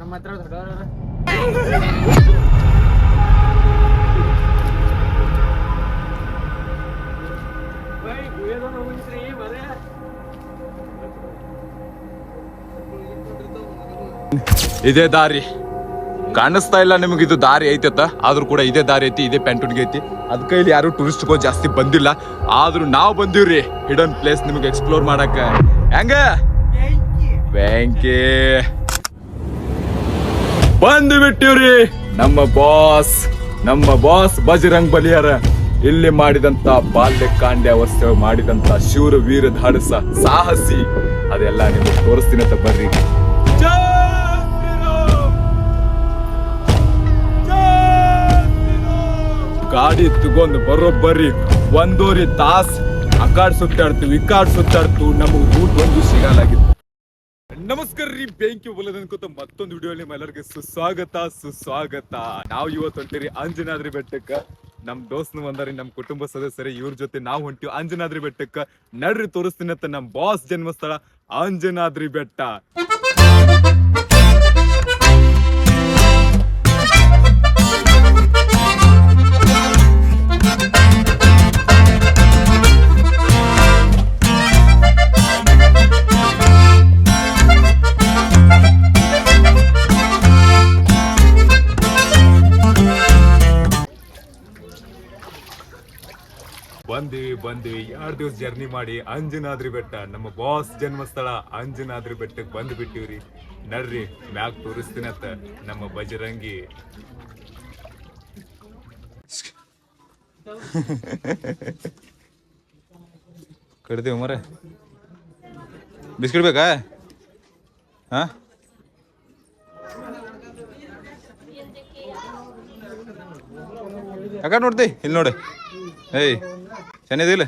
ನಮ್ಮ ಹತ್ರ ದೊಡ್ಡವರ ಇದೇ ದಾರಿ. ಕಾಣಿಸ್ತಾ ಇಲ್ಲ ನಿಮಗೆ ಇದು ದಾರಿ ಐತತ್ತ? ಆದ್ರೂ ಕೂಡ ಇದೇ ದಾರಿ ಐತಿ ಇದೇ ಪ್ಯಾಂಟೂನ್ಗೆ ಐತಿ. ಅದಕ್ಕೆ ಇಲ್ಲಿ ಯಾರು ಟೂರಿಸ್ಟ್ಗಳು ಜಾಸ್ತಿ ಬಂದಿಲ್ಲ. ಆದ್ರೂ ನಾವು ಬಂದಿವ್ರಿ. ಹಿಡನ್ ಪ್ಲೇಸ್ ನಿಮಗೆ ಎಕ್ಸ್ಪ್ಲೋರ್ ಮಾಡಕ್ಕೆ. ಹೆಂಗ? ಬ್ಯಾಂಕಿ ಬಂದು ಬಿಟ್ಟಿವ್ರಿ. ನಮ್ಮ ಬಾಸ್ ನಮ್ಮ ಬಾಸ್ ಬಜರಂಗ್ ಬಲಿಯರ. ಇಲ್ಲಿ ಮಾಡಿದಂತ ಬಾಲ್ಯಕಾಂಡ್ಯ ವಸ್ತು ಮಾಡಿದಂತ ಶೂರ ವೀರ ಧಾಡಸ, ಸಾಹಸಿ, ಅದೆಲ್ಲ ನಿಮಗೆ ತೋರಿಸ್ತೀನಿ ಅಂತ ಬರ್ರಿ! ಗಾಡಿ ತಗೊಂಡು ಬರೋಬ್ಬರ್ರಿ ಒಂದೂವರೆ ತಾಸ್ ಆ ಸುತ್ತಾಡ್ತು ಈ ಸುತ್ತಾಡ್ತು ನಮಗೆ ಊಟ ಒಂದು ಸಿಗಲಾಗಿತ್ತು. ನಮಸ್ಕಾರ ರೀ, ಬೆಂಕಿ ಒಲದ ಅನ್ಕೋತ ಮತ್ತೊಂದು ವಿಡಿಯೋ ನಿಮ್ಮೆಲ್ಲರಿಗೆ ಸುಸ್ವಾಗತ ಸುಸ್ವಾಗತ. ನಾವು ಇವತ್ತು ಹೊಂಟಿರಿ ಅಂಜನಾದ್ರಿ ಬೆಟ್ಟಕ್ಕ. ನಮ್ ದೋಸ್ತ್ ಬಂದಾರಿ, ನಮ್ ಕುಟುಂಬ ಸದಸ್ಯರೇ, ಇವ್ರ ಜೊತೆ ನಾವು ಹೊಂಟಿವಿ ಅಂಜನಾದ್ರಿ ಬೆಟ್ಟಕ್ಕ. ನಡ್ರಿ ತೋರಿಸ್ತೀನಿ ಅಂತ ನಮ್ ಬಾಸ್ ಜನ್ಮಸ್ಥಳ ಅಂಜನಾದ್ರಿ ಬೆಟ್ಟ. ಬಂದಿವಿ. ಎರಡು ದಿವಸ ಜರ್ನಿ ಮಾಡಿ ಅಂಜನಾದ್ರಿ ಬೆಟ್ಟ, ನಮ್ಮ ಬಾಸ್ ಜನ್ಮಸ್ಥಳ ಅಂಜನಾದ್ರಿ ಬೆಟ್ಟಕ್ಕೆ ಬಂದ್ ಬಿಟ್ಟಿವ್ರಿ ನಡ್ರಿ, ಮ್ಯಾಗ ತೋರಿಸ್ತೀನಿ ಅಂತ ನಮ್ಮ ಬಜರಂಗಿ. ಕಡ್ದೇವ್ ಮರ. ಬಿಸ್ಕಿಟ್ ಬೇಕಾ? ಹಾ? ಯಾಕ ನೋಡ್ತಿ? ಇಲ್ಲಿ ನೋಡಿ. ಏಯ್. ಚೆನ್ನಾಗಿದಿಲ್ಲ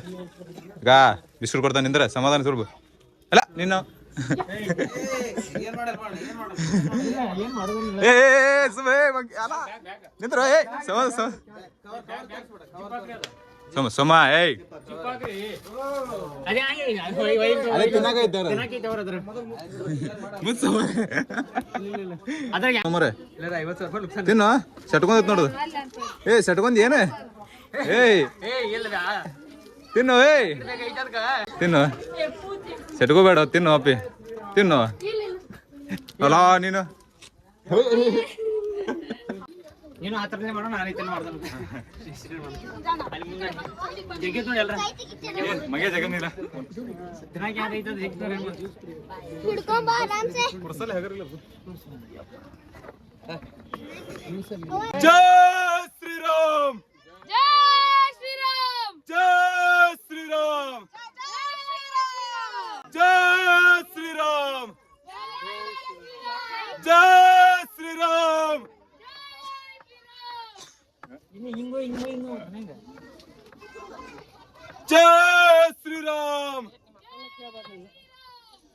ಗಾ ಬಿಸ್ಕುಟ್ ಕೊಡ್ತಾನೆ ನಿಂದ್ರೆ ಸಮಾಧಾನ ಸುಲಭ. ಅಲ್ಲ ನಿನ್ನ ಏ ಏ, ಏ, ಅಲ್ಲ ನಿಂದ್ರ ಏಯ್ ಸಮ ಸಮ ಏಯ್ ತಿನ್ನು ಸಟ್ಕೊಂಡ್ ನೋಡುದು ಏ ಸಟ್ಕೊಂಡ್ ಏನೇ? ಏಯ್. ಏ ಇಲ್ಲ ತಿನ್ನು ಏಯ್. ತಿನ್ನು. ಸೆಟ್ಕೋಬೇಡ ತಿನ್ನು ಅಪ್ಪಿ. ತಿನ್ನು. ಅಲ್ಲ ನೀನು. ನೀನು ಆ ಥರನೇ ಮಾಡೋ ನಾನು ಈ ಥರ ಮಾಡ್ದೆ ನೋಡಿ ಎಲ್ರ. ಮಗೆ ಜಗನ್ನಿಲ್ಲ? ದಿನಾಕ ಯಾರು ಐತದ ಜಗ್ಗಿತ್ ನೋಡಿ ಹೆಂಗ್. ಹಿಡ್ಕೊಂಬ ಆರಾಮ್ಸೆ ಕುರ್ಸಲ್ಲ ಹೆಗರಿಲ್ಲ ಜೈ ಶ್ರೀರಾಮ್ ಜೈ ಶ್ರೀರಾಮ್ ಜೈ ಶ್ರೀರಾಮ್ ಜೈ ಶ್ರೀರಾಮ್ ಜೈ ಶ್ರೀರಾಮ್ ಜೈ ಜೈ ಶ್ರೀರಾಮ್ ಇನ್ನು ಹಿಂಗು ಹಿಂಗು ಹಿಂಗು ಹೆಂಗ ಜೈ ಶ್ರೀರಾಮ್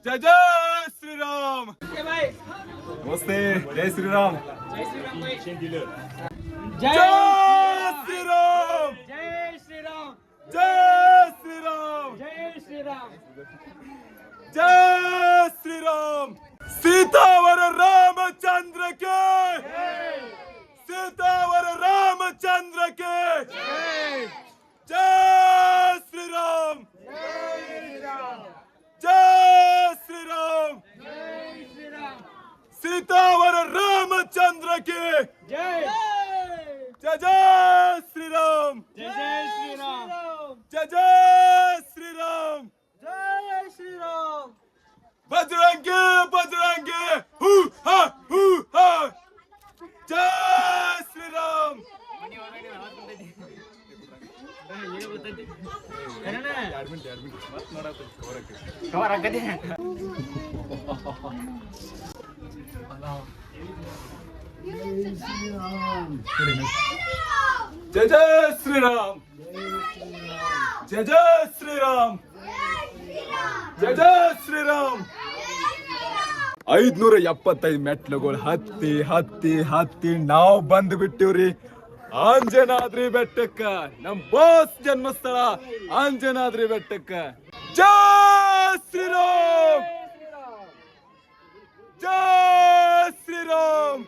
ಜೈ ಜೈ ಶ್ರೀರಾಮ್ ನಮಸ್ತೆ ಜೈ ಶ್ರೀರಾಮ್ ಜೈ ಜೈ ಶ್ರೀರಾಮ್ ಜೈ ಶ್ರೀರಾಮ್ ಜೈ ಶ್ರೀರಾಮ್ ಜೈ ಶ್ರೀರಾಮ್ ಜೈ ಶ್ರೀರಾಮ್ ಸೀತಾವರ ರಾಮಚಂದ್ರಕ್ಕೆ ಸೀತಾವರ ರಾಮಚಂದ್ರಕ್ಕೆ ಜೈ ಶ್ರೀರಾಮ್ ಜೈ ಶ್ರೀರಾಮ್ ಸೀತಾವರ ರಾಮಚಂದ್ರಕ್ಕೆ ಜೈ ಜೈ ಜೈ ಶ್ರೀರಾಮ್ ಜೈ ಜೈ ಶ್ರೀರಾಮ್ ಜೈ ಜೈ ಶ್ರೀರಾಮ್ ಜೈ ಶ್ರೀರಾಮ್ ಬಜರಂಗಿ ಬಜರಂಗಿ ಹೂ ಹಾ ಹೂ ಹಾ ಜೈ ಶ್ರೀರಾಮ್ ಕವರ್ ಆಗದೆ ಜೈ ಜಯ ಶ್ರೀರಾಮ್ ಜಯ ಶ್ರೀರಾಮ್ ಜಯ ಶ್ರೀರಾಮ್ ಐದ್ನೂರ ಎಪ್ಪತ್ತೈದು ಮೆಟ್ಲುಗಳು ಹತ್ತಿ ಹತ್ತಿ ಹತ್ತಿ, ನಾವು ಬಂದ್ ಬಿಟ್ಟಿವ್ರಿ ಆಂಜನಾದ್ರಿ ಬೆಟ್ಟಕ್ಕ, ನಮ್ ಬಾಸ್ ಜನ್ಮಸ್ಥಳ, ಆಂಜನಾದ್ರಿ ಬೆಟ್ಟಕ್ಕ. ಜಾ ಶ್ರೀರಾಮ್! Jai Sri Ram!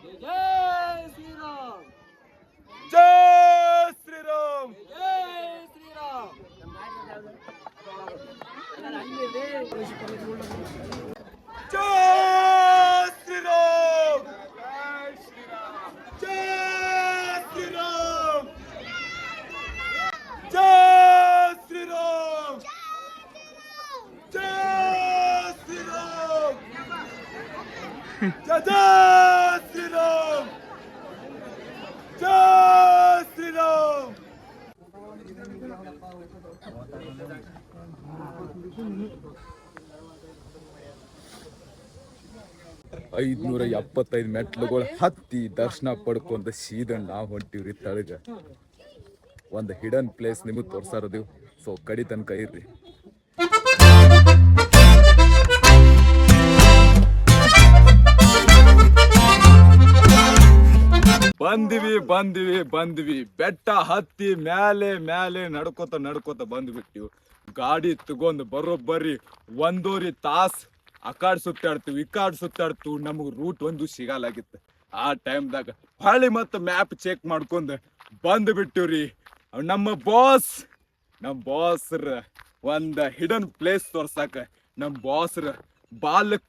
ಐದ್ನೂರ ಎಪ್ಪತ್ತೈದು ಮೆಟ್ಲುಗಳು ಹತ್ತಿ ದರ್ಶನ ಪಡ್ಕೊಂತ ಸೀದಣ್ಣ ನಾವು ಹೊಂಟಿವ್ರಿ ತಳಗ. ಒಂದು ಹಿಡನ್ ಪ್ಲೇಸ್ ನಿಮಗೆ ತೋರ್ಸಾರದು ಸೊ ಕಡಿ ತನಕ ಇರ್ರಿ. ಬಂದಿವಿ, ಬಂದ್ವಿ ಬಂದ್ವಿ. ಬೆಟ್ಟ ಹತ್ತಿ ಮ್ಯಾಲೆ ಮ್ಯಾಲೆ ನಡ್ಕೋತ ನಡ್ಕೋತ ಬಂದ್ಬಿಟ್ಟಿವಿ ಗಾಡಿ ತಗೊಂಡ್ ಬರೋಬ್ಬರಿ ಒಂದೂವರೆ ತಾಸ್ ಅಕಾಡ್ ಕಾಡ್ ಸುತ್ತಾಡ್ತೀವಿ ಇಕ್ಕಾಡ್ ಸುತ್ತಾಡ್ತು, ನಮಗ್ ರೂಟ್ ಒಂದು ಸಿಗಲಾಗಿತ್ತು. ಆ ಟೈಮ್ದಾಗ ಹೊಳ್ಳಿ ಮತ್ತೆ ಮ್ಯಾಪ್ ಚೆಕ್ ಮಾಡ್ಕೊಂಡ್ ಬಂದ್ ಬಿಟ್ಟಿವ್ರಿ ನಮ್ಮ ಬಾಸ್ ನಮ್ಮ ಬಾಸ್ರ ಒಂದು ಹಿಡನ್ ಪ್ಲೇಸ್ ತೋರ್ಸಾಕ ನಮ್ಮ ಬಾಸ್ರ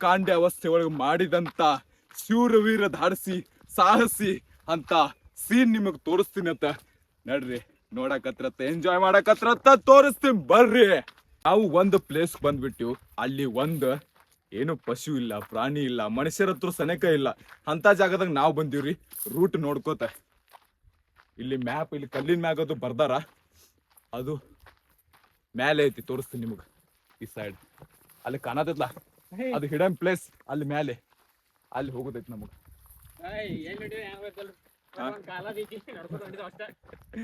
ಕಾಂಡ್ಯ ಅವಸ್ಥೆ ಒಳಗೆ ಮಾಡಿದಂಥ ಶೂರವೀರ ಧಾಡಿಸಿ, ಸಾಹಸಿ ಅಂತ ಸೀನ್ ನಿಮಗ್ ತೋರಿಸ್ತೀನಿ ಅಂತ ನಡ್ರಿ ನೋಡಕತ್ರತ್ತ ಎಂಜಾಯ್ ಮಾಡಕತ್ರತ್ತ ತೋರಿಸ್ತೀನಿ ಬರ್ರಿ. ನಾವು ಒಂದು ಪ್ಲೇಸ್ ಬಂದ್ಬಿಟ್ಟು ಅಲ್ಲಿ ಒಂದು ಏನು ಪಶು ಇಲ್ಲ ಪ್ರಾಣಿ ಇಲ್ಲ ಮನುಷ್ಯರ ಹತ್ರ ಸನೇಕ ಇಲ್ಲ. ಅಂತ ಜಾಗದಾಗ ನಾವು ಬಂದೀವ್ರಿ. ರೂಟ್ ನೋಡ್ಕೋತ. ಇಲ್ಲಿ ಮ್ಯಾಪ್ ಇಲ್ಲಿ ಕಲ್ಲಿನ ಮ್ಯಾಗ ಅದು ಬರ್ದಾರ. ಅದು ಮ್ಯಾಲೆ ಐತಿ ತೋರಿಸ್ತೀನಿ ನಿಮಗೆ ಈ ಸೈಡ್ ಅಲ್ಲಿ ಕಾಣತೈತ್ಲ? ಅದು ಹಿಡನ್ ಪ್ಲೇಸ್ ಅಲ್ಲಿ ಮ್ಯಾಲೆ. ಅಲ್ಲಿ ಹೋಗೋದೈತಿ ನಮಗೆ.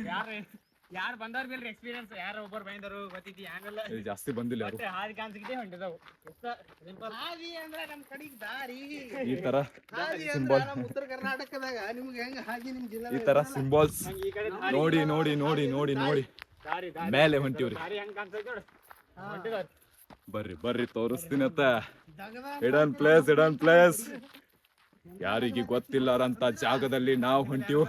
ಯಾರ್ ಯಾರ್ ಬಂದಾರ ಬಿಲ್ರಿ ಎಕ್ಸ್ಪೀರಿಯನ್ಸ್ ಯಾರ ಒಬ್ಬರು ಬಂದರು ಜಾಸ್ತಿ ಬಂದಿಲ್ಲ ಯಾರು? ಹಾದಿ ಕಾಣಿಸಿದೆ ಹೊಂಟಿದವು ಸಿಂಪಲ್ ಹಾದಿ ಅಂದ್ರೆ ನಮ್ಮ ಕಡೆಗ್ ದಾರಿ. ಈ ತರ ಹಾದಿ ಅಂದ್ರ ನಮ್ಮ ಉತ್ತರ ಕರ್ನಾಟಕದಾಗ ನಿಮ್ಗೆ ಹೆಂಗ ಹಾದಿ ನಿಮ್ ಜಿಲ್ಲಾ ಈ ತರ ಸಿಂಬಲ್ಸ್ ನೋಡಿ ನೋಡಿ ನೋಡಿ ನೋಡಿ ನೋಡಿ. ದಾರಿ ದಾರಿ. ಮೇಲೆ ಹೊಂಟಿವ್ರಿ. ದಾರಿ ಹೆಂಗ್ ಕಾಣಿಸ್ತೈತಿ ನೋಡಿ. ಬರ್ರಿ ಬರ್ರಿ ತೋರಿಸ್ತೀನಿ ಅತ್ತ. ಇಡನ್ ಪ್ಲೇಸ್ ಇಡನ್ ಪ್ಲೇಸ್ ಯಾರಿಗೆ ಗೊತ್ತಿಲ್ಲಾರಂತ ಜಾಗದಲ್ಲಿ ನಾವು ಹೊಂಟಿವು.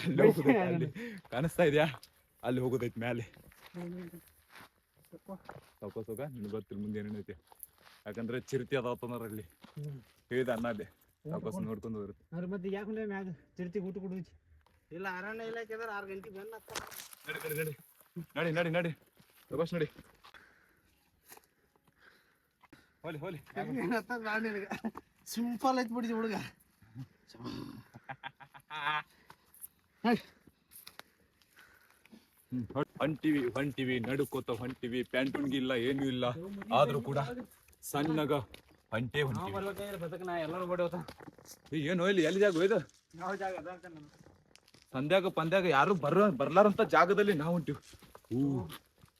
ಅಲ್ಲಿ ಹೋಗೋದೈತಿ, ಅಲ್ಲಿ. ಕಾಣಿಸ್ತಾ ಇದೆಯಾ? ಅಲ್ಲಿ ಹೋಗೋದೈತೆ ಮ್ಯಾಲೆ. ಸೊಕ ಹೋಗ ನಿಮ್ಗೆ ಗೊತ್ತಿಲ್ಲ ಮುಂದೆ ಏನೇನೈತಿ ಯಾಕಂದ್ರೆ ಚಿರತೆ ಅದಾವತ್ತಂದ್ರೆ ಅಲ್ಲಿ. ಹೇಳಿದ ಅನ್ನದೆ ವಾಪಸ್ ನೋಡ್ಕೊಂಡು ಬರುತ್ತೆ ಅವ್ರ ಮತ್ತೆ ಯಾಕಂದ್ರೆ ಮ್ಯಾಗ ಚಿರ್ತಿ ಊಟ ಕೊಡುದು ಇಲ್ಲ ಅರಣ್ಯ ಇಲಾಖೆ ಆರು ಗಂಟೆಗೆ ಬಂದ್ ನಡಿ ನಡಿ ನಡಿ. ನಡಿ ನಡಿ ನಡಿ. ಸಾವ್ಕಾಸ್ ನಡಿ. ಹೋಲಿ ಹೋಲಿ. ಸಿಂಪಲ್ ಐತ್ ಬಿಡಿ ಹುಡುಗ. ಹೊಂಟಿವಿ ಹೊಂಟಿವಿ ನಡುಕೋತ ಹೊಂಟಿವಿ ಪ್ಯಾಂಟುನ್ಗಿ ಇಲ್ಲ ಏನೂ ಇಲ್ಲ. ಆದ್ರೂ ಕೂಡ ಸಣ್ಣಗ ಹೊಂಟೆ ಹೊಂಟಿವಿ ಏನು ಇಲ್ಲಿ ಎಲ್ಲಿ ಜಾಗ ಇದು ಸಂಧ್ಯಾಗ ಪಂದ್ಯಾಗ ಯಾರು ಬರ ಬರ್ಲಾರಂತ ಜಾಗದಲ್ಲಿ ನಾವು ಹೊಂಟಿವಿ ಹೂ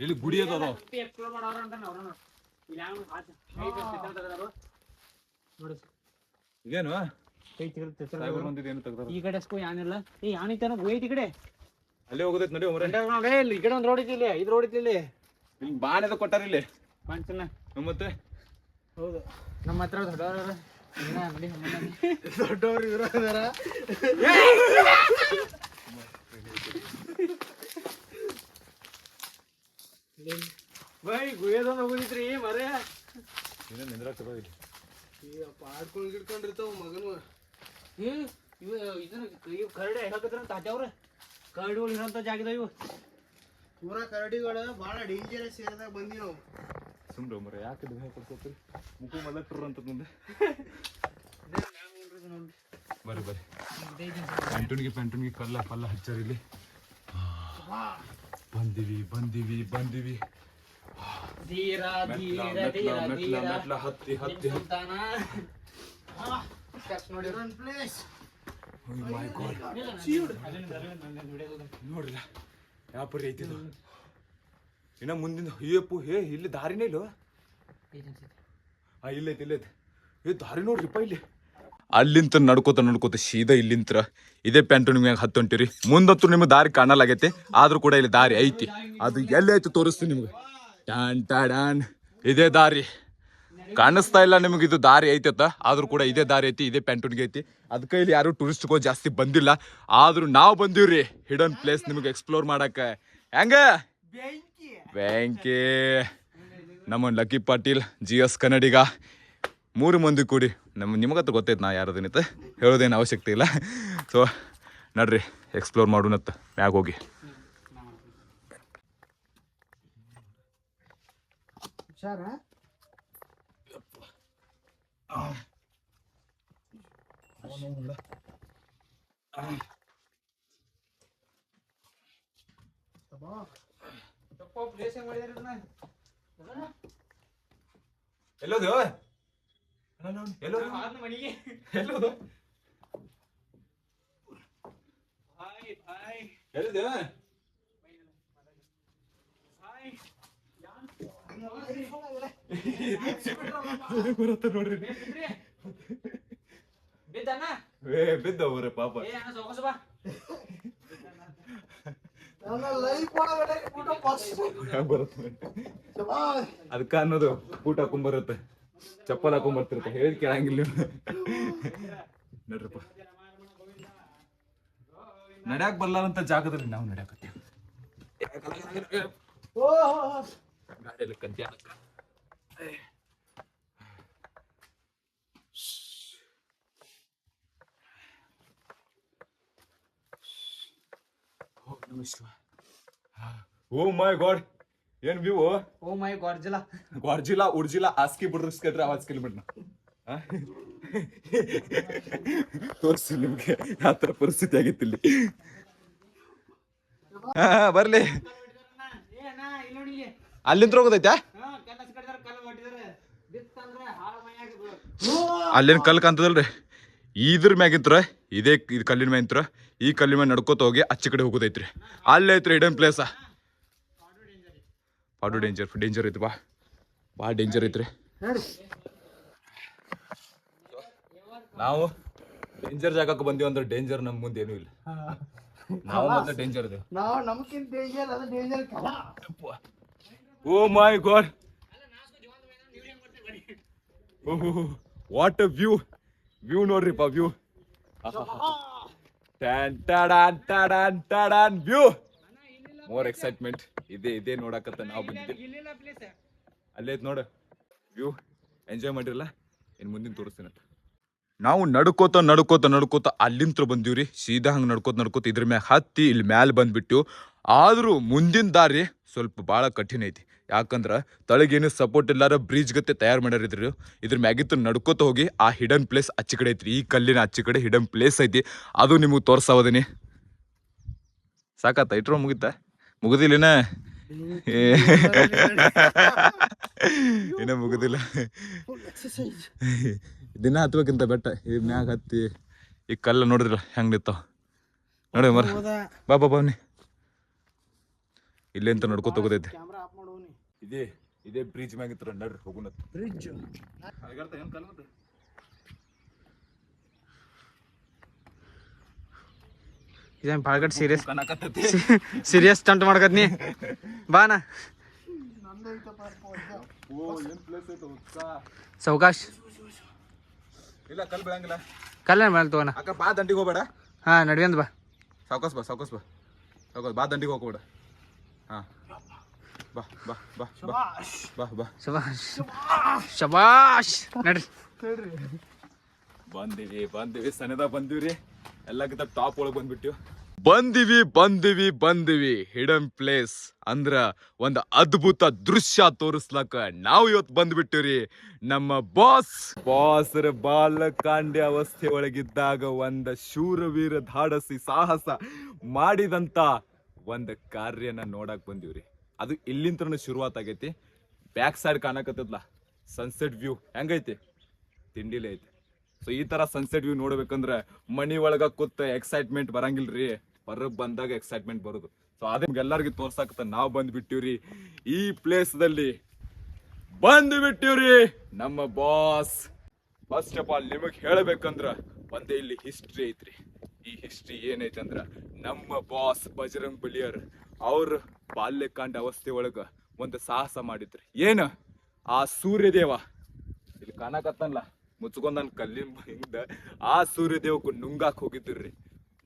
ಇಲ್ಲಿ ಗುಡಿ ಅದ ಇದೇನು? ಈ ಕಡೆ ಸ್ಕೂ ಯಾನಿಲ್ಲ ಏ ಯಾನಿತ್ತಾನ ವೇಟ್ ಈ ಕಡೆ. ಅಲ್ಲೇ ಹೋಗೋದೈತ್ ನೋಡಿ ನೋಡೇ ಇಲ್ಲಿ ಈ ಕಡೆ ಒಂದು ರೋಡ್ ಐತಿ ಇಲ್ಲಿ ಇದು ರೋಡ್ ಐತಿ ಇಲ್ಲಿ. ಬಾಣ ಎದ ಕೊಟ್ಟಾರ ಇಲ್ಲಿ? ಪಂಚನ ಹ್ಮ್ ಮತ್ತೆ? ಹೌದು. ನಮ್ಮ ಹತ್ರ ದೊಡ್ಡವ್ರ. ದೊಡ್ಡವ್ರು ಇವ್ರ ಅದಾರ ಬೈ ಗುಯ್ಯದೊಂದು ಹೋಗುದಿತ್ರಿ ಮರೆ ಏನೇನು ನಿಂದ್ರಾಕದ ಇಲ್ಲಿ ಅಯ್ಯಪ್ಪ ಆಡ್ಕೊಂಡು ಗಿಡ್ಕೊಂಡಿರ್ತಾವ ಮಗನು. ಏ ಇವ ಇದನ್ನ ಇವ್ ಕರಡಿ ಹೇಳಕತ್ರ ತಾತ್ಯವ್ರ ಕರಡಿಗಳು ಇರೋಂಥ ಜಾಗದ ಇವು. ಪೂರ ಕರಡಿಗಳು ಭಾಳ ಡೇಂಜರಸ್ ಏರಿಯಾದಾಗ ಬಂದಿ ನಾವು ಸುಮ್ರೆ ಮರ ಯಾಕೆ ಭಯ ಪಡ್ಕೋತೀರಿ ಮುಖ ಮಲಕ್ಟ್ರು ಅಂತ ಮುಂದೆ ಬರ್ರಿ ಬರ್ರಿ. ಪ್ಯಾಂಟುನ್ಗೆ ಪ್ಯಾಂಟುನ್ಗೆ ಕಲ್ಲ ಪಲ್ಲ ಹಚ್ಚಾರ ಇಲ್ಲಿ. ಬಂದಿವಿ ಬಂದಿವಿ ಬಂದಿವಿ. ಧೀರ ಧೀರ ಧೀರ ಮೆಟ್ಲ ಧೀರ ಮೆಟ್ಲ ಹತ್ತಿ ಹತ್ತಿ. ಸುಲ್ತಾನ? ಸ್ಟೆಪ್ಸ್ ನೋಡಿ. ಒಂದು ಪ್ಲೇಸ್ ಓ ಮೈ ಗಾಡ್ ಸೀಡ್ ನೋಡ್ರಿಲ್ಲ. ಯಾವ ಪರಿ ಐತಿ ಇದು? ಇನ್ನ ಮುಂದಿನ ಅಯ್ಯಪ್ಪು ಹೇ ಇಲ್ಲಿ ದಾರಿನೇ ಇಲ್ಲ ಹಾ ಇಲ್ಲೈತಿ ಇಲ್ಲೈತಿ ಏ ದಾರಿ ನೋಡ್ರಿಪ್ಪ ಇಲ್ಲಿ. ಅಲ್ಲಿಂತ ನಡ್ಕೋತ ನಡ್ಕೋತ ಸೀದಾ ಇಲ್ಲಿಂತ್ರ ಇದೇ ಪ್ಯಾಂಟು ನಿಮ್ಗೆ ಹತ್ತು ಹೊಂಟಿರಿ ಮುಂದತ್ತು ನಿಮ್ಗೆ ದಾರಿ ಕಾಣಲಾಗೈತಿ ಆದ್ರೂ ಕೂಡ ಇಲ್ಲಿ ದಾರಿ ಐತಿ. ಅದು ಎಲ್ಲಿ ಐತಿ ತೋರಿಸ್ತೀನಿ ನಿಮ್ಗೆ. ಟಾನ್ ಟಾಡಾನ್ ಇದೇ ದಾರಿ. ಕಾಣಿಸ್ತಾ ಇಲ್ಲ ನಿಮಗೆ ಇದು ದಾರಿ ಐತತ್ತ ಆದ್ರೂ ಕೂಡ ಇದೇ ದಾರಿ ಐತಿ ಇದೇ ಪ್ಯಾಂಟೂನ್ಗೆ ಐತಿ. ಅದಕ್ಕೆ ಇಲ್ಲಿ ಯಾರು ಟೂರಿಸ್ಟ್ಗಳು ಜಾಸ್ತಿ ಬಂದಿಲ್ಲ. ಆದ್ರೂ ನಾವು ಬಂದೀವ್ರಿ. ಹಿಡನ್ ಪ್ಲೇಸ್ ನಿಮಗೆ ಎಕ್ಸ್ಪ್ಲೋರ್ ಮಾಡಕ್ಕ. ಹೆಂಗ? ಬ್ಯಾಂಕಿ ನಮ್ಮ ಲಕ್ಕಿ ಪಾಟೀಲ್ ಜಿ ಎಸ್ ಕನ್ನಡಿಗ. ಮೂರು ಮಂದಿ ಕೂಡಿ. ನಮ್ಮ ನಿಮಗತ್ತ ಗೊತ್ತೈತೆ ನಾ ಯಾರದನಿತ್ತ ಹೇಳೋದೇನು ಅವಶ್ಯಕತೆ ಇಲ್ಲ. ಸೊ ನಡ್ರಿ ಎಕ್ಸ್ಪ್ಲೋರ್ ಮಾಡೋಣತ್ತ ಮ್ಯಾಗ ಹೋಗಿ. ಹುಷಾರ ಎಲ್ಲೋದು ಎಲ್ಲೋದು ಮನೆಗೆ ಎಲ್ಲೋದು ಬಾಯ್ ಬಾಯ್ ಎಲ್ಲೋದು ಬಾಯ್ ಬರುತ್ತೆ ನೋಡ್ರಿ. ಬಿದ್ದಣ್ಣ. ಏ ಬಿದ್ದವ್ರೆ ಪಾಪ. ಏ ಅಣ್ಣ ಸೊಗಸ ಬಾ. ಅದಕ್ಕ ಅನ್ನೋದು ಊಟ ಹಾಕೊಂಬರುತ್ತೆ ಚಪ್ಪಲ್ ಹಾಕೊಂಬರ್ತಿರುತ್ತೆ ಹೇಳಿ ಕೇಳಂಗಿಲ್ಲ ನೋಡ್ರಪ್ಪ ನಡ್ರಪ್ಪ. ನಡ್ಯಾಕ್ ಬರ್ಲಾರಂತ ಜಾಗದಲ್ಲಿ ನಾವು ನಡ್ಯಾಕತ್ತೀವಿ. ಓ ಗಾಡಿಯಲ್ಲಿ ಕಂತ್ಯಾನಕ್ಕ. ಓ ಮೈ ಗಾಡ್ ಏನ್ ವ್ಯೂ ಓ ಮೈ ಗಾಡ್ಜಿಲ್ಲ ಗಾರ್ಜಿಲಾ ಉರ್ಜಿಲಾ ಆಸ್ಕಿ ಬಿಡ್ರಿಸ್ಕಟ್ರೆ ಆವಾಜ್ ಕೇಳ್ಬಿಡ್ನ. ತೋರ್ಸಿ ನಿಮ್ಗೆ ಯಾವ ತರ ಪರಿಸ್ಥಿತಿ ಆಗಿತ್ತು ಇಲ್ಲಿ. ಹಾ, ಹಾ, ಬರ್ಲಿ. ಏ ಅಣ್ಣ ಅಲ್ಲಿನ ನೋಡಿ ಇಲ್ಲಿ. ಅಲ್ಲಿಂದ ಹೋಗೋದೈತಾ ಅಲ್ಲೇನ್ ಕಲ್ ಕಾಣ್ತದಲ್ರಿ. ಇದ್ರ ಮ್ಯಾಗಿಂತ್ರ ಇದೇ ಇದು ಕಲ್ಲಿನ ಮ್ಯಾಗಿಂತ್ರ ಈ ಕಲ್ಲಿನ ಮ್ಯಾಗ ನಡ್ಕೋತ ಹೋಗಿ ಅಚ್ಚ ಕಡೆ ಹೋಗೋದೈತ್ರಿ. ಅಲ್ಲೇ ಐತ್ರಿ ಹಿಡನ್ ಪ್ಲೇಸ ಪಾಡು ಡೇಂಜರ್ ಡೇಂಜರ್ ಐತಿ ಬಾ. ಬಾ ಡೇಂಜರ್ ಐತ್ರಿ. ನಾವು ಡೇಂಜರ್ ಜಾಗಕ್ಕೆ ಬಂದೀವಿ ಅಂದ್ರೆ ಡೇಂಜರ್ ನಮ್ ಮುಂದೆ ಏನೂ ಇಲ್ಲ. ನಾವು ಮತ್ತೆ ಡೇಂಜರ್ ಇದೆ. ನಾವು ನಮ್ಗಿಂತ ಡೇಂಜರ್ ಅದು danger oh my god what a view view ನೋಡ್ರಿಪ್ಪ view view more excitement ಇದೇ ಇದೇ ನೋಡಕತ್ತ ನಾವು ಬಂದಿದ್ದೀವಿ ಅಲ್ಲೇ ನೋಡ. ವ್ಯೂ ಎಂಜಾಯ್ ಮಾಡಿರಲ್ಲ? ಇನ್ ಮುಂದಿನ ತೋರಿಸ್ತೀನಿ ನಾವು ನಡ್ಕೋತ ನಡ್ಕೋತ ನಡ್ಕೋತ ಅಲ್ಲಿಂತ್ರ ರೀ ಸೀದಾ ಹಂಗೆ ನಡ್ಕೋತ ನಡ್ಕೋತ ಇದ್ರ ಮ್ಯಾಗ ಹತ್ತಿ ಇಲ್ಲಿ ಮ್ಯಾಲ ಬಂದ್ಬಿಟ್ಟು. ಆದರೂ ಮುಂದಿನ ದಾರಿ ಸ್ವಲ್ಪ ಭಾಳ ಕಠಿಣ ಐತಿ. ಯಾಕಂದ್ರ ತಳಗೇನು ಸಪೋರ್ಟ್ ಇಲ್ಲಾರ ಬ್ರಿಡ್ಜ್ ಗತೆ ತಯಾರು ಮಾಡ್ಯಾರ ಇದ್ರು. ಮ್ಯಾಗಿತ್ತು ನಡ್ಕೋತ ಹೋಗಿ ಆ ಹಿಡನ್ ಪ್ಲೇಸ್ ಅಚ್ಚಿ ಕಡೆ ಐತ್ರಿ. ಈ ಕಲ್ಲಿನ ಅಚ್ಚಿ ಕಡೆ ಹಿಡನ್ ಪ್ಲೇಸ್ ಐತಿ. ಅದು ನಿಮಗೆ ತೋರ್ಸಾವದನಿ ಸಾಕಾತ ಇಟ್ರೋ ಮುಗಿತಾ? ಮುಗುದಿಲ್ಲೇನ? ಏನೇ ಮುಗುದಿಲ್ಲ. ದಿನ ಹತ್ಬೇಕಿಂತ ಬೆಟ್ಟ. ಈ ಮ್ಯಾಗ ಹತ್ತಿ ಈ ಕಲ್ಲ ನೋಡಿದ್ರ ಹೆಂಗ್ ನಿಂತಾವ? ನೋಡಿ ಮರ. ಬಾ ಬಾ, ಬನ್ನಿ. ಇಲ್ಲೇ ಅಂತ ನೋಡ್ಕೊತ ಹೋಗೋದೈತೆ. ಇದೇ ಇದೇ ಬ್ರಿಡ್ಜ್ ಮ್ಯಾಗ ಇತ್ತು ನಡ್ರಿ ಹೋಗುಣ. ಬ್ರಿಡ್ಜ್ ಇದೇನ್ ಭಾಳಗಟ್ ಸೀರಿಯಸ್ ಸೀರಿಯಸ್ ಸ್ಟಂಟ್ ಮಾಡ್ಕತ್ನಿ? ಬಾನ ನಂದೈತಪ್ಪ ಓ ಏನ್ ಪ್ಲೇಸ್ ಐತೆ ಉತ್ಸಾಹ ಸೌಕಾಶ್. ಇಲ್ಲ ಕಲ್ ಬೆಳಂಗಿಲ್ಲ ಕಲ್ಯಾಣ ಮೇಲೆ ತಗೋಣ ಅಕ್ಕ ಬಾ ದಂಡಿಗೆ ಹೋಗ್ಬೇಡ. ಹಾ ನಡ್ವಂದ್ ಬಾ. ಸಾವ್ಕಾಸ್ ಬಾ ಸಾವ್ಕಾಸ್ ಬಾ. ಸಾವ್ಕಾಸ್ ಬಾ ದಂಡಿಗೆ ಹೋಗ್ಬೇಡ. ಹಾ. ಬಾ ಬಾ ಬಾ ಬಾ. ಬಾ ಬಾ. ಶಬಾಷ್. ಶಬಾಷ್. ನಡ್ರಿ. ಬಂದಿವಿ ಬಂದಿವಿ. ಸಣ್ಣದ ಬಂದಿವ್ರಿ. ಎಲ್ಲಕ್ಕಿಂತ ಟಾಪ್ ಒಳಗೆ ಬಂದ್ಬಿಟ್ಟಿವ್ ಬಂದಿವಿ ಬಂದಿವಿ ಬಂದಿವಿ. ಹಿಡನ್ ಪ್ಲೇಸ್ ಅಂದ್ರ ಒಂದ್ ಅದ್ಭುತ ದೃಶ್ಯ ತೋರಿಸ್ಲಕ್ಕ ನಾವು ಇವತ್ತು ಬಂದ್ಬಿಟ್ಟಿವ್ರಿ. ನಮ್ಮ ಬಾಸ್ ಬಾಸ್ ಬಾಲಕಾಂಡ್ಯ ಅವಸ್ಥೆ ಒಳಗಿದ್ದಾಗ ಒಂದ ಶೂರವೀರ ಧಾಡಸಿ ಸಾಹಸ ಮಾಡಿದಂತ ಒಂದ್ ಕಾರ್ಯನ ನೋಡಕ್ ಬಂದಿವ್ರಿ. ಅದು ಇಲ್ಲಿಂತ್ರನ ಶುರುವಾತ್ ಆಗೈತಿ ಬ್ಯಾಕ್ ಸೈಡ್ ಕಾಣಕತ್ತದ್ಲ? ಸನ್ಸೆಟ್ ವ್ಯೂ ಹೆಂಗೈತಿ? ತಿಂಡಿಲೇ ಐತಿ. ಸೊ ಈ ತರ ಸನ್ಸೆಟ್ ವ್ಯೂ ನೋಡ್ಬೇಕಂದ್ರೆ ಮನಿ ಒಳಗ ಕೂತ ಎಕ್ಸೈಟ್ಮೆಂಟ್ ಬರಂಗಿಲ್ರಿ. ಹೊರಗೆ ಬಂದಾಗ ಎಕ್ಸೈಟ್ಮೆಂಟ್ ಬರುದು. ಸೊ ಅದೇ ಎಲ್ಲರಿಗೂ ತೋರ್ಸಾಕತ್ತ ನಾವು ಬಂದ್ ಬಿಟ್ಟಿವ್ರಿ ಈ ಪ್ಲೇಸ್ ದಲ್ಲಿ ಬಂದ್ ಬಿಟ್ಟಿವ್ರಿ ನಮ್ಮ ಬಾಸ್ ಫಸ್ಟ್ ಆಫ್ ಆಲ್ ನಿಮಗ್ ಹೇಳಬೇಕಂದ್ರ ಒಂದೇ ಇಲ್ಲಿ ಹಿಸ್ಟ್ರಿ ಐತ್ರಿ. ಈ ಹಿಸ್ಟ್ರಿ ಏನೈತೆ ಅಂದ್ರ ನಮ್ಮ ಬಾಸ್ ಬಜರಂಗ್ ಬಲಿಯರ್ ಅವ್ರ ಬಾಲ್ಯಕಾಂಡ ಅವಸ್ಥೆ ಒಳಗ ಒಂದು ಸಾಹಸ ಮಾಡಿದ್ರಿ. ಏನ? ಆ ಸೂರ್ಯದೇವ. ಇಲ್ಲಿ ಕಾಣಕತ್ತಲ್ಲ ಮುಚ್ಕೊಂಡ್ ನನ್ ಕಲ್ಲಿನ ಹಿಂದ ಆ ಸೂರ್ಯದೇವಕ್ಕೂ ನುಂಗಾಕ್ ಹೋಗಿದ್ರಿ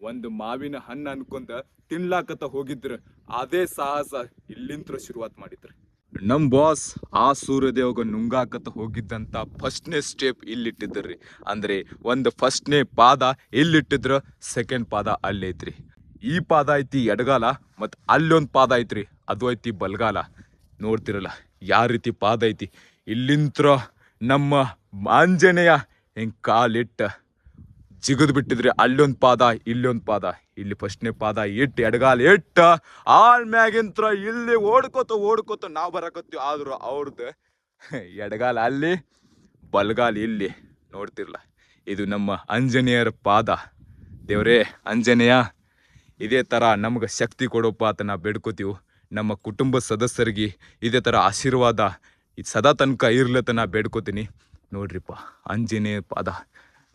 ಒಂದು ಮಾವಿನ ಹಣ್ಣು ಅನ್ಕೊಂಡ ತಿನ್ಲಾಕತ್ತ ಹೋಗಿದ್ರ. ಅದೇ ಸಾಹಸ ಇಲ್ಲಿಂತ್ರ ಶುರುವಾತ್ ಮಾಡಿದ್ರು. ನಮ್ ಬಾಸ್ ಆ ಸೂರ್ಯದೇವಗ ನುಂಗಾಕತ್ತ ಹೋಗಿದ್ದಂತ ಫಸ್ಟ್ನೇ ಸ್ಟೆಪ್ ಇಲ್ಲಿಟ್ಟಿದ್ರಿ ಅಂದ್ರೆ ಒಂದು ಫಸ್ಟ್ನೇ ಪಾದ ಇಲ್ಲಿಟ್ಟಿದ್ರ ಸೆಕೆಂಡ್ ಪಾದ ಅಲ್ಲೈತ್ರಿ ಈ ಪಾದ ಐತಿ ಎಡಗಾಲ ಮತ್ತು ಅಲ್ಲೊಂದು ಪಾದ ಐತ್ರಿ, ಅದು ಐತಿ ಬಲ್ಗಾಲ. ನೋಡ್ತಿರಲ್ಲ ಯಾವ ರೀತಿ ಪಾದ ಐತಿ. ಇಲ್ಲಿಂತ್ರ ನಮ್ಮ ಆಂಜನೇಯ ಹಿಂಗೆ ಕಾಲಿಟ್ಟ ಜಿಗದ್ ಬಿಟ್ಟಿದ್ರಿ ಅಲ್ಲೊಂದು ಪಾದ, ಇಲ್ಲೊಂದು ಪಾದ. ಇಲ್ಲಿ ಫಸ್ಟ್ನೇ ಪಾದ ಇಟ್ಟು ಎಡಗಾಲ ಇಟ್ಟ ಆಳ್ಮ್ಯಾಗಿಂತ್ರ ಇಲ್ಲಿ ಓಡ್ಕೋತ ಓಡ್ಕೋತ ನಾವು ಬರಕತ್ತೀವಿ, ಆದರೂ ಅವ್ರದ್ದು ಎಡಗಾಲ ಅಲ್ಲಿ, ಬಲಗಾಲ ಇಲ್ಲಿ. ನೋಡ್ತಿರಲ್ಲ ಇದು ನಮ್ಮ ಆಂಜನೇಯರ ಪಾದ. ದೇವರೇ, ಆಂಜನೇಯ. ಇದೇ ಥರ ನಮ್ಗೆ ಶಕ್ತಿ ಕೊಡೋಪ್ಪ ಅಂತ ನಾವು ಬೇಡ್ಕೋತೀವಿ. ನಮ್ಮ ಕುಟುಂಬ ಸದಸ್ಯರಿಗೆ ಇದೇ ಥರ ಆಶೀರ್ವಾದ ಇದು ಸದಾ ತನಕ ಇರ್ಲತ್ತ ನಾ ಬೇಡ್ಕೋತೀನಿ. ನೋಡ್ರಿಪ್ಪ, ಆಂಜನೇಯ ಪಾದ.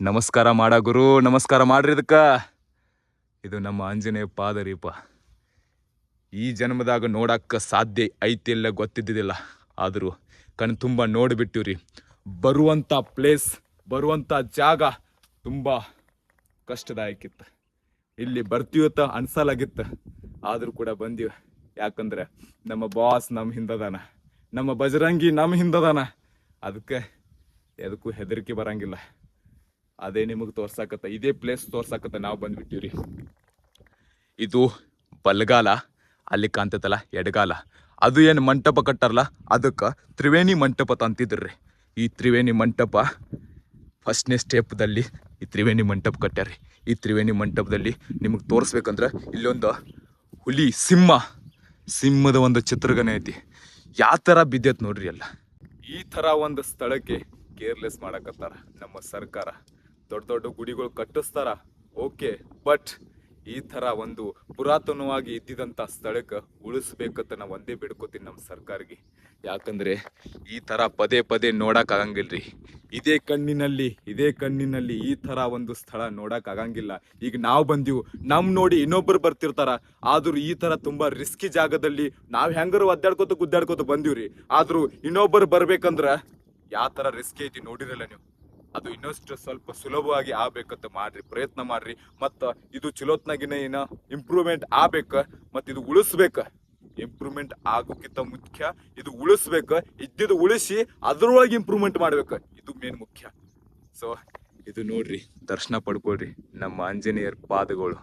ನಮಸ್ಕಾರ ಮಾಡ ಗುರು, ನಮಸ್ಕಾರ ಮಾಡ್ರಿ ಇದಕ್ಕೆ. ಇದು ನಮ್ಮ ಆಂಜನೇಯ ಪಾದ ರೀಪ ಈ ಜನ್ಮದಾಗ ನೋಡಕ್ಕೆ ಸಾಧ್ಯ ಐತಿಲ್ಲ ಗೊತ್ತಿದ್ದಿದ್ದಿಲ್ಲ. ಆದರೂ ಕಣ್ ತುಂಬ ನೋಡಿಬಿಟ್ಟಿವ್ರಿ. ಬರುವಂಥ ಪ್ಲೇಸ್ ಬರುವಂಥ ಜಾಗ ತುಂಬ ಕಷ್ಟದಾಯಕಿತ್ತು. ಇಲ್ಲಿ ಬರ್ತೀವತ್ತ ಅನ್ಸಲಾಗಿತ್ತು. ಆದರೂ ಕೂಡ ಬಂದೀವಿ. ಯಾಕಂದ್ರೆ ನಮ್ಮ ಬಾಸ್ ನಮ್ಮ ಹಿಂದದಾನ. ನಮ್ಮ ಬಜರಂಗಿ ನಮ್ಮ ಹಿಂದದಾನ. ಅದಕ್ಕೆ ಎದಕ್ಕೂ ಹೆದರಿಕೆ ಬರಂಗಿಲ್ಲ. ಅದೇ ನಿಮಗೆ ತೋರ್ಸಾಕತ್ತ. ಇದೇ ಪ್ಲೇಸ್ ತೋರ್ಸಾಕತ್ತ. ನಾವು ಬಂದ್ಬಿಟ್ಟಿವ್ರಿ. ಇದು ಬಲ್ಗಾಲ, ಅಲ್ಲಿ ಕಾಣ್ತೈತಲ್ಲ, ಎಡಗಾಲ. ಅದು ಏನು ಮಂಟಪ ಕಟ್ಟಾರಲ್ಲ, ಅದಕ್ಕೆ ತ್ರಿವೇಣಿ ಮಂಟಪ ತಂತಿದ್ರಿ. ಈ ತ್ರಿವೇಣಿ ಮಂಟಪ ಫಸ್ಟ್ನೇ ಸ್ಟೆಪ್ದಲ್ಲಿ ಈ ತ್ರಿವೇಣಿ ಮಂಟಪ ಕಟ್ಟ್ಯಾರಿ ಈ ತ್ರಿವೇಣಿ ಮಂಟಪದಲ್ಲಿ ನಿಮಗೆ ತೋರಿಸ್ಬೇಕಂದ್ರೆ ಇಲ್ಲೊಂದು ಹುಲಿ ಸಿಂಹ. ಸಿಂಹದ ಒಂದು ಚಿತ್ರಗಣೆ ಐತಿ. ಯಾವ ಥರ ಬಿದ್ದೈತೆ ನೋಡ್ರಿ ಎಲ್ಲ. ಈ ಥರ ಒಂದು ಸ್ಥಳಕ್ಕೆ ಕೇರ್ಲೆಸ್ ಮಾಡಕತ್ತಾರ ನಮ್ಮ ಸರ್ಕಾರ. ದೊಡ್ಡ ದೊಡ್ಡ ಗುಡಿಗಳು ಕಟ್ಟಿಸ್ತಾರ. ಓಕೆ ಬಟ್ ಈ ಥರ ಒಂದು ಪುರಾತನವಾಗಿ ಇದ್ದಿದಂಥ ಸ್ಥಳಕ್ಕೆ ಉಳಿಸ್ಬೇಕಂತ ನಾವು ಒಂದೇ ಬೇಡ್ಕೋತೀನಿ ನಮ್ಮ ಸರ್ಕಾರಿಗೆ. ಯಾಕಂದ್ರೆ ಈ ಥರ ಪದೇ ಪದೇ ನೋಡಕ್ ಆಗಂಗಿಲ್ರಿ ಇದೇ ಕಣ್ಣಿನಲ್ಲಿ ಇದೇ ಕಣ್ಣಿನಲ್ಲಿ ಈ ಥರ ಒಂದು ಸ್ಥಳ ನೋಡಕ್ ಆಗಂಗಿಲ್ಲ ಈಗ ನಾವು ಬಂದೀವು, ನಮ್ ನೋಡಿ ಇನ್ನೊಬ್ಬರು ಬರ್ತಿರ್ತಾರ. ಆದ್ರೂ ಈ ಥರ ತುಂಬಾ ರಿಸ್ಕಿ ಜಾಗದಲ್ಲಿ ನಾವ್ ಹೆಂಗಾರು ಒದ್ದಾಡ್ಕೋತ ಗುದ್ದಾಡ್ಕೋತ ಬಂದೀವ್ರಿ. ಆದ್ರೂ ಇನ್ನೊಬ್ಬರು ಬರ್ಬೇಕಂದ್ರ ಯಾವ ಥರ ರಿಸ್ಕಿ ಐತಿ ನೋಡಿರಲ್ಲ ನೀವು. ಅದು ಇನ್ನಷ್ಟು ಸ್ವಲ್ಪ ಸುಲಭವಾಗಿ ಆಗ್ಬೇಕಂತ ಮಾಡ್ರಿ, ಪ್ರಯತ್ನ ಮಾಡ್ರಿ. ಮತ್ತು ಇದು ಚಲೋತ್ನಾಗಿನ ಏನು ಇಂಪ್ರೂವ್ಮೆಂಟ್ ಆಗ್ಬೇಕು, ಮತ್ತ ಇದು ಉಳಿಸ್ಬೇಕ. ಇಂಪ್ರೂವ್ಮೆಂಟ್ ಆಗೋಕ್ಕಿಂತ ಮುಖ್ಯ ಇದು ಉಳಿಸ್ಬೇಕು ಇದ್ದಿದ್ದು ಉಳಿಸಿ ಅದ್ರೊಳಗೆ ಇಂಪ್ರೂವ್ಮೆಂಟ್ ಮಾಡ್ಬೇಕ. ಇದು ಮೇನ್ ಮುಖ್ಯ. ಸೊ ಇದು ನೋಡ್ರಿ, ದರ್ಶನ ಪಡ್ಕೊಳ್ರಿ ನಮ್ಮ ಆಂಜನೇಯರ್ ಪಾದಗಳು.